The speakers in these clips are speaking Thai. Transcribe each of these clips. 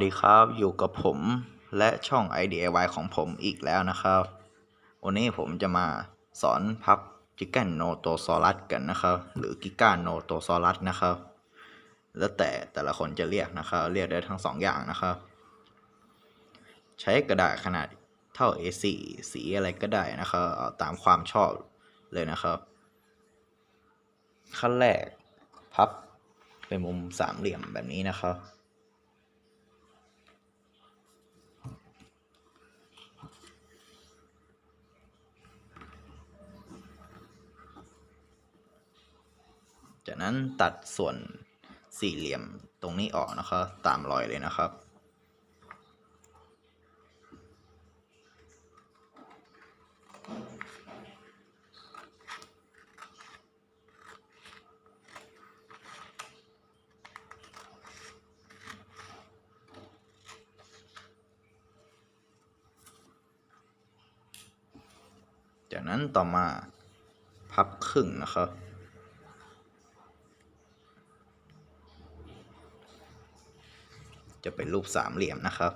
สวัสดีครับอยู่กับผมและช่อง IDIY ของผมอีกแล้วนะครับ วันนี้ผมจะมาสอนพับจิก a นโนโตซอรัสกันนะครับ หรือกิก้าโนโตซอรัสนะครับ แล้วแต่แต่ละคนจะเรียกนะครับเรียกได้ทั้งสองอย่างนะครับ ใช้กระดาษขนาดเท่า A4 สีอะไรก็ได้นะครับตามความชอบเลยนะครับ ขั้นแรกพับเป็นมุมสามเหลี่ยมแบบนี้นะครับ จากนั้นตัดส่วนสี่เหลี่ยมตรงนี้ออกนะครับ ตามรอยเลยนะครับ จากนั้นต่อมาพับครึ่งนะครับ จะเป็นรูปสามเหลี่ยมนะครับ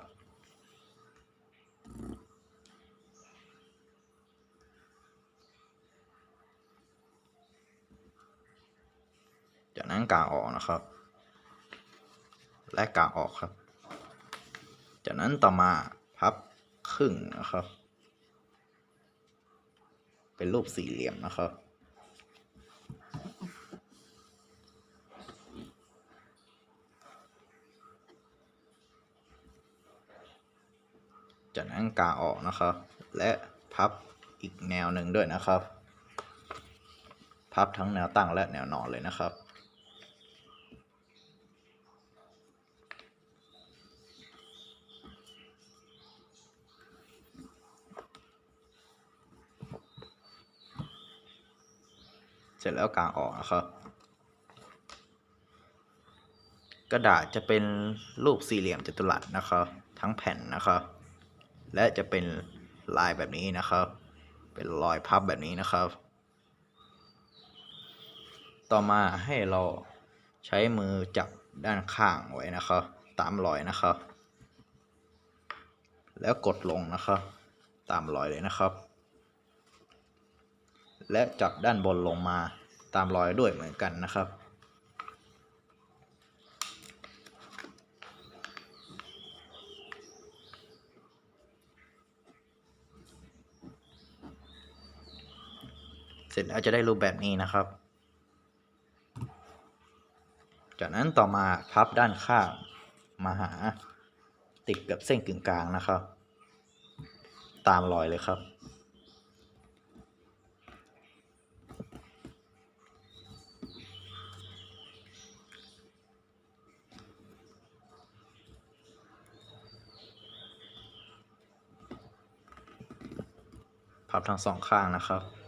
จากนั้นกางออกนะครับ และกางออกครับ จากนั้นต่อมาพับครึ่งนะครับ เป็นรูปสี่เหลี่ยมนะครับ จากนั้นกางออกนะครับ และพับอีกแนวหนึ่งด้วยนะครับ พับทั้งแนวตั้งและแนวนอนเลยนะครับ เสร็จแล้วกางออกนะครับกระดาษจะเป็นรูปสี่เหลี่ยมจัตุรัสนะครับ ทั้งแผ่นนะครับ และจะเป็นลายแบบนี้นะครับ เป็นรอยพับแบบนี้นะครับ ต่อมาให้เราใช้มือจับด้านข้างไว้นะครับ ตามรอยนะครับ แล้วกดลงนะครับ ตามรอยเลยนะครับ และจับด้านบนลงมาตามรอยด้วยเหมือนกันนะครับ เสร็จแล้วจะได้รูปแบบนี้นะครับ จากนั้นต่อมาพับด้านข้างมาหาติดกับเส้นกึ่งกลางนะครับ ตามรอยเลยครับ พับทั้งสองข้างนะครับ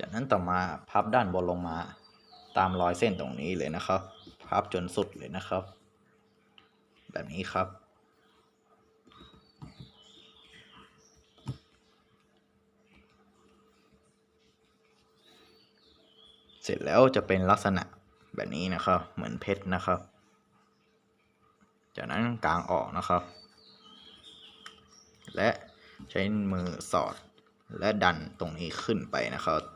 จากนั้นต่อมาพับด้านบนลงมา ตามรอยเส้นตรงนี้เลยนะครับ พับจนสุดเลยนะครับ แบบนี้ครับ เสร็จแล้วจะเป็นลักษณะแบบนี้นะครับ เหมือนเพชรนะครับ จากนั้นกางออกนะครับ และใช้มือสอดและดันตรงนี้ขึ้นไปนะครับ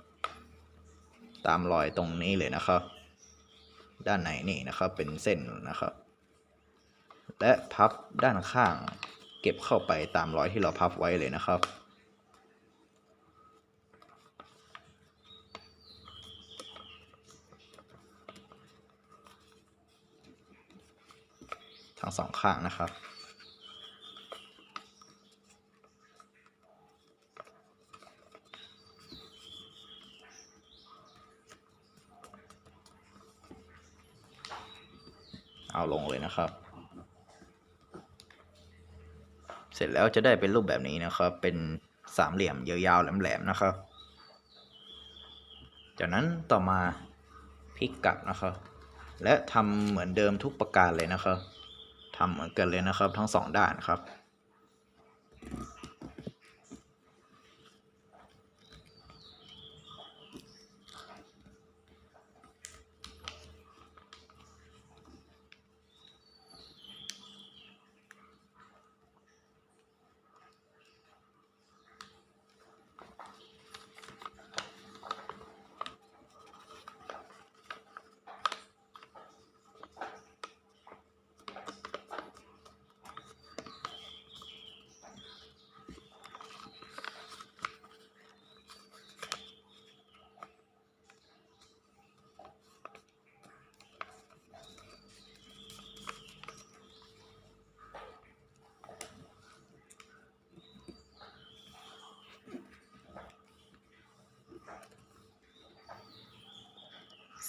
ตามรอยตรงนี้เลยนะครับ ด้านในนี่นะครับเป็นเส้นนะครับ และพับด้านข้างเก็บเข้าไปตามรอยที่เราพับไว้เลยนะครับ ทั้งสองข้างนะครับ เอาลงเลยนะครับ เสร็จแล้วจะได้เป็นรูปแบบนี้นะครับ เป็นสามเหลี่ยมยาวๆแหลมๆนะครับ จากนั้นต่อมาพลิกกลับนะครับ และทำเหมือนเดิมทุกประการเลยนะครับทำเหมือนกันเลยนะครับ ทั้งสองด้านครับ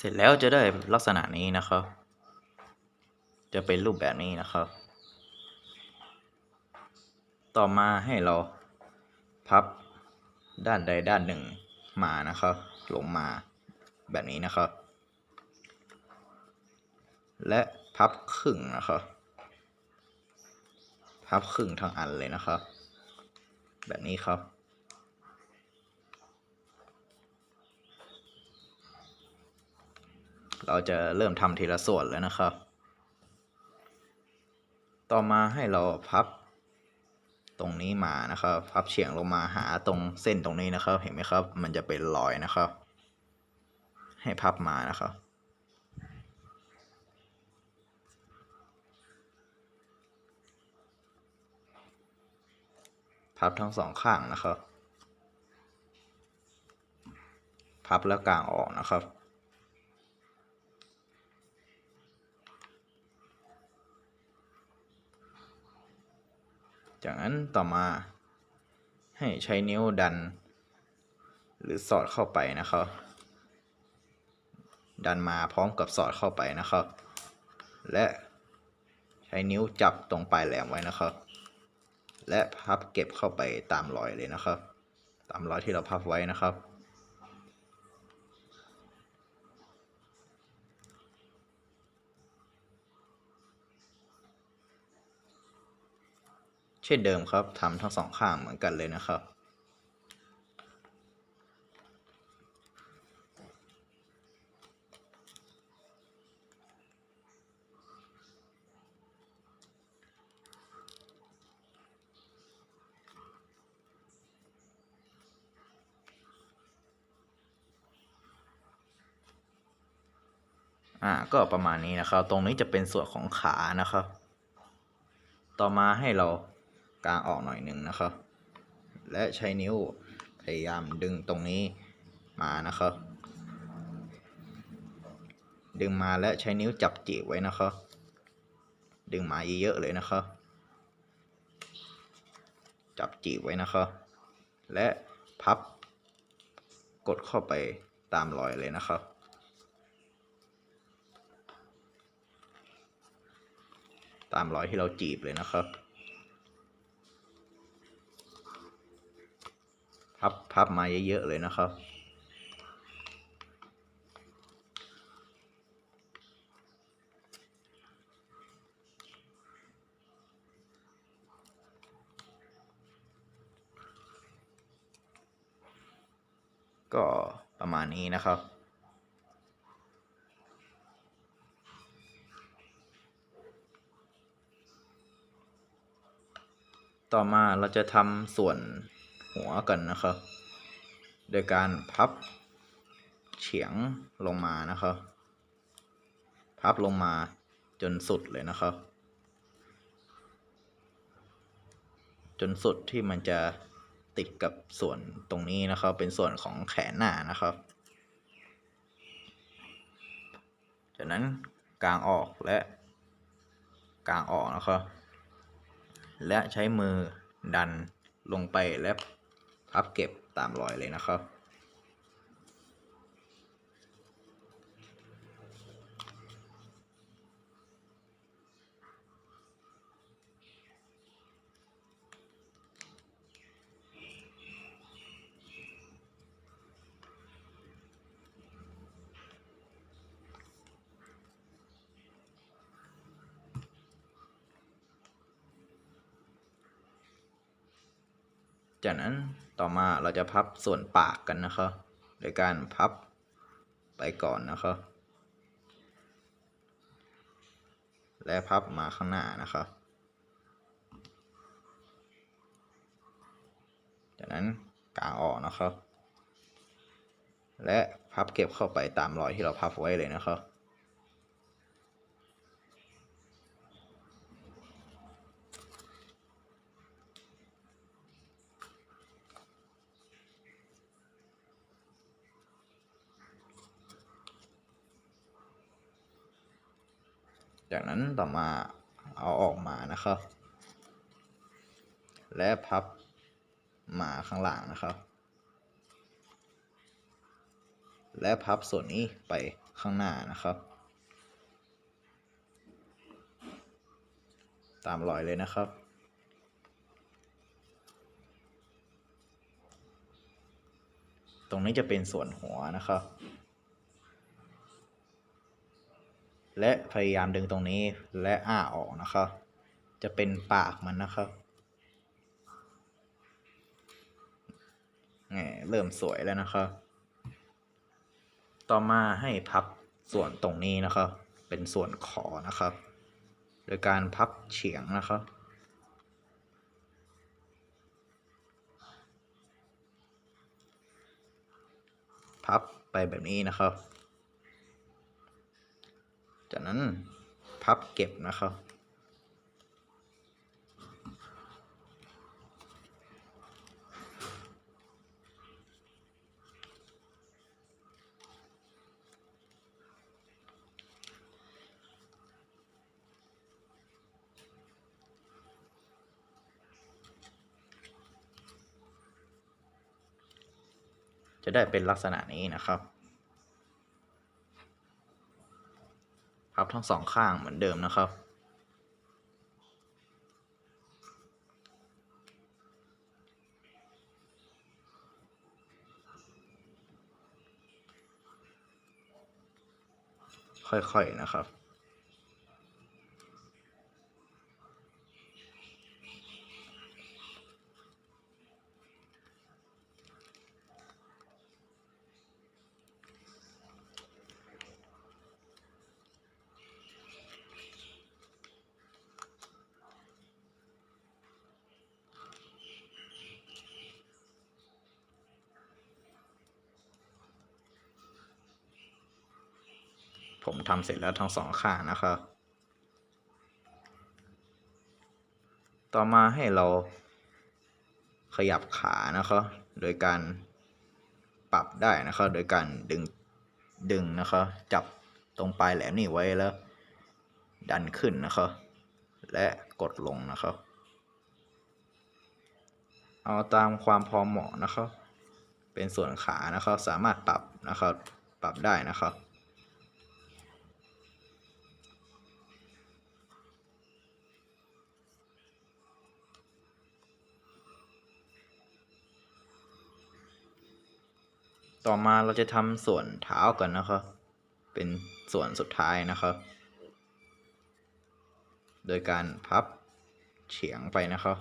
เสร็จแล้วจะได้ลักษณะนี้นะครับ จะเป็นรูปแบบนี้นะครับ ต่อมาให้เราพับด้านใดด้านหนึ่งมานะครับ ลงมาแบบนี้นะครับ และพับครึ่งนะครับ พับครึ่งทั้งอันเลยนะครับ แบบนี้ครับ เราจะเริ่มทำทีละส่วนแล้วนะครับ ต่อมาให้เราพับตรงนี้มานะครับ พับเฉียงลงมาหาตรงเส้นตรงนี้นะครับ เห็นไหมครับ มันจะเป็นรอยนะครับ ให้พับมานะครับพับทั้งสองข้างนะครับ พับแล้วกางออกนะครับ จากนั้นต่อมาให้ใช้นิ้วดัน หรือสอดเข้าไปนะครับ ดันมาพร้อมกับสอดเข้าไปนะครับ และใช้นิ้วจับตรงปลายแหลมไว้นะครับ และพับเก็บเข้าไปตามรอยเลยนะครับ ตามรอยที่เราพับไว้นะครับ เช่นเดิมครับทำทั้งสองข้างเหมือนกันเลยนะครับ อ่าก็ประมาณนี้นะครับ ตรงนี้จะเป็นส่วนของขานะครับ ต่อมาให้เรา กางออกหน่อยหนึ่งนะครับ และใช้นิ้วพยายามดึงตรงนี้มานะครับ ดึงมาและใช้นิ้วจับจีบไว้นะครับ ดึงมาเยอะๆเลยนะครับ จับจีบไว้นะครับ และพับกดเข้าไปตามรอยเลยนะครับตามรอยที่เราจีบเลยนะครับ พับพับมาเยอะๆเลยนะครับ ก็ประมาณนี้นะครับต่อมาเราจะทำส่วน หัวกันนะครับ โดยการพับเฉียงลงมานะครับ พับลงมาจนสุดเลยนะครับ จนสุดที่มันจะติดกับส่วนตรงนี้นะครับ เป็นส่วนของแขนหน้านะครับ จากนั้นกางออกและกางออกนะครับ และใช้มือดันลงไปและ พับเก็บตามรอยเลยนะครับ จากนั้นต่อมาเราจะพับส่วนปากกันนะครับโดยการพับไปก่อนนะครับและพับมาข้างหน้านะครับจากนั้นกางออกนะครับ และพับเก็บเข้าไปตามรอยที่เราพับไว้เลยนะครับ ต่อมาเอาออกมานะครับ และพับมาข้างหลังนะครับ และพับส่วนนี้ไปข้างหน้านะครับ ตามรอยเลยนะครับตรงนี้จะเป็นส่วนหัวนะครับ และพยายามดึงตรงนี้และอ้าออกนะครับ จะเป็นปากมันนะครับแหมเริ่มสวยแล้วนะครับ ต่อมาให้พับส่วนตรงนี้นะครับ เป็นส่วนคอนะครับ โดยการพับเฉียงนะครับพับไปแบบนี้นะครับ นั้น พับเก็บนะครับจะได้เป็นลักษณะนี้นะครับ พับทั้งสองข้างเหมือนเดิมนะครับ ค่อยๆนะครับ ผมทำเสร็จแล้วทั้งสองข้างนะครับ ต่อมาให้เราขยับขานะครับโดยการปรับได้นะครับโดยการดึงดึงนะครับจับตรงปลายแหลมนี่ไว้แล้ว ดันขึ้นนะครับและกดลงนะครับ เอาตามความพอเหมาะนะครับ เป็นส่วนขานะครับสามารถปรับนะครับปรับได้นะครับ ต่อมาเราจะทำส่วนเท้าก่อนนะครับ เป็นส่วนสุดท้ายนะครับ โดยการพับเฉียงไปนะครับ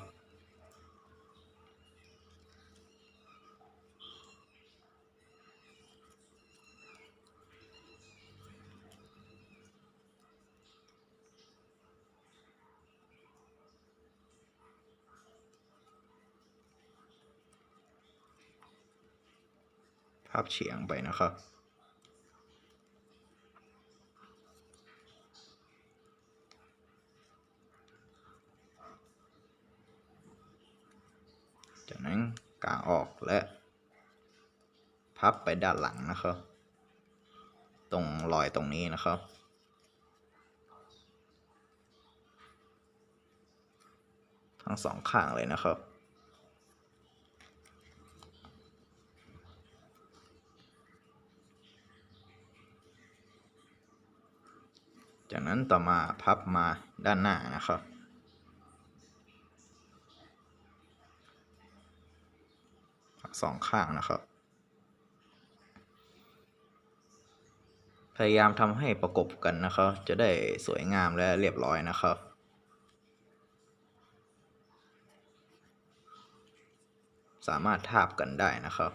พับเฉียงไปนะครับ จากนั้นกางออกและ พับไปด้านหลังนะครับ ตรงรอยตรงนี้นะครับทั้งสองข้างเลยนะครับ จากนั้นต่อมาพับมาด้านหน้านะครับ สองข้างนะครับ พยายามทำให้ประกบกันนะครับ จะได้สวยงามและเรียบร้อยนะครับสามารถทาบกันได้นะครับ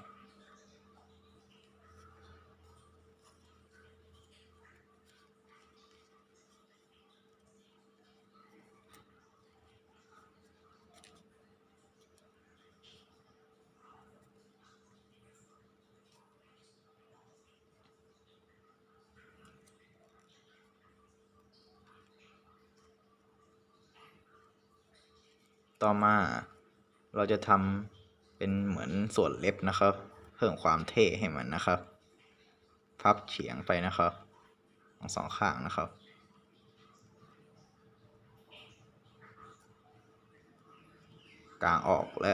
ต่อมาเราจะทำเป็นเหมือนส่วนเล็บนะครับ เพิ่มความเท่ให้มันนะครับ พับเฉียงไปนะครับทั้งสองข้างนะครับ กางออกและ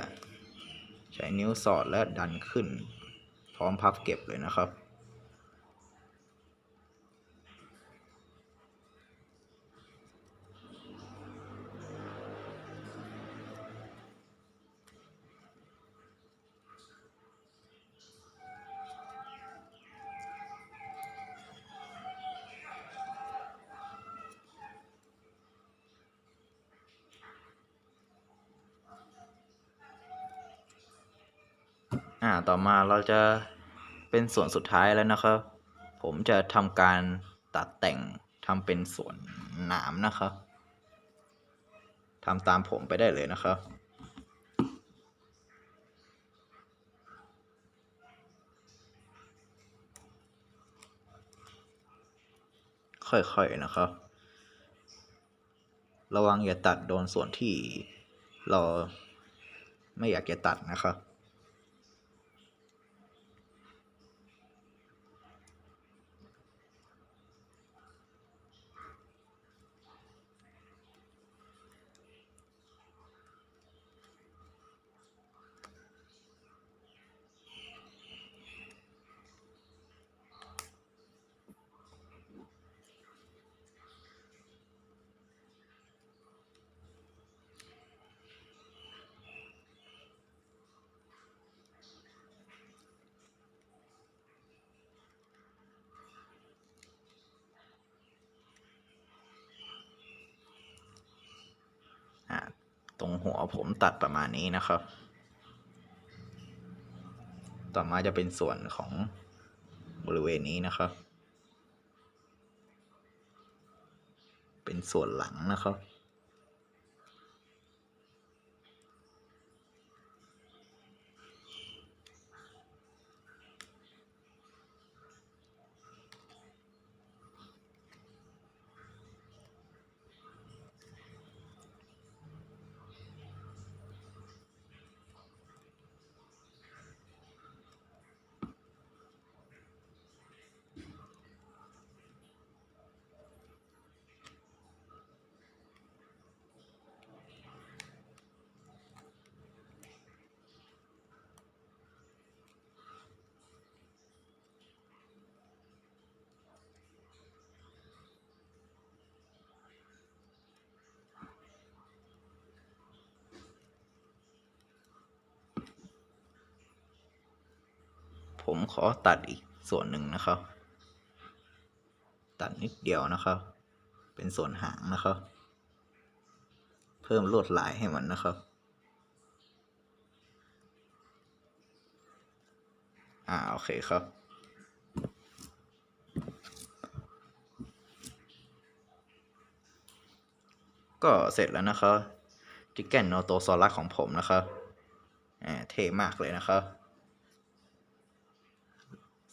ใช้นิ้วสอดและดันขึ้น พร้อมพับเก็บเลยนะครับ มาเราจะเป็นส่วนสุดท้ายแล้วนะครับ ผมจะทำการตัดแต่งทำเป็นส่วนหนามนะครับทำตามผมไปได้เลยนะครับค่อยๆ นะครับ ระวังอย่าตัดโดนส่วนที่เราไม่อยากจะตัดนะครับ อ่า ตรงหัวผมตัดประมาณนี้นะครับ ต่อมาจะเป็นส่วนของบริเวณนี้นะครับ เป็นส่วนหลังนะครับ ผมขอตัดอีกส่วนหนึ่งนะครับ ตัดนิดเดียวนะครับ เป็นส่วนหางนะครับ เพิ่มลวดลายให้มันนะครับ อ่าโอเคครับก็เสร็จแล้วนะครับจิกเก้นโนโตซอรัสของผมนะครับอ่าเท่มากเลยนะครับ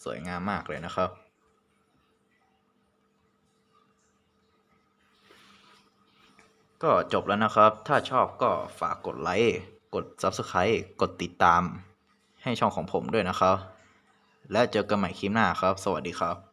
สวยงามมากเลยนะครับ ก็จบแล้วนะครับ ถ้าชอบก็ฝากกดไลค์กด Subscribe กดติดตามให้ช่องของผมด้วยนะครับ และเจอกันใหม่คลิปหน้าครับ สวัสดีครับ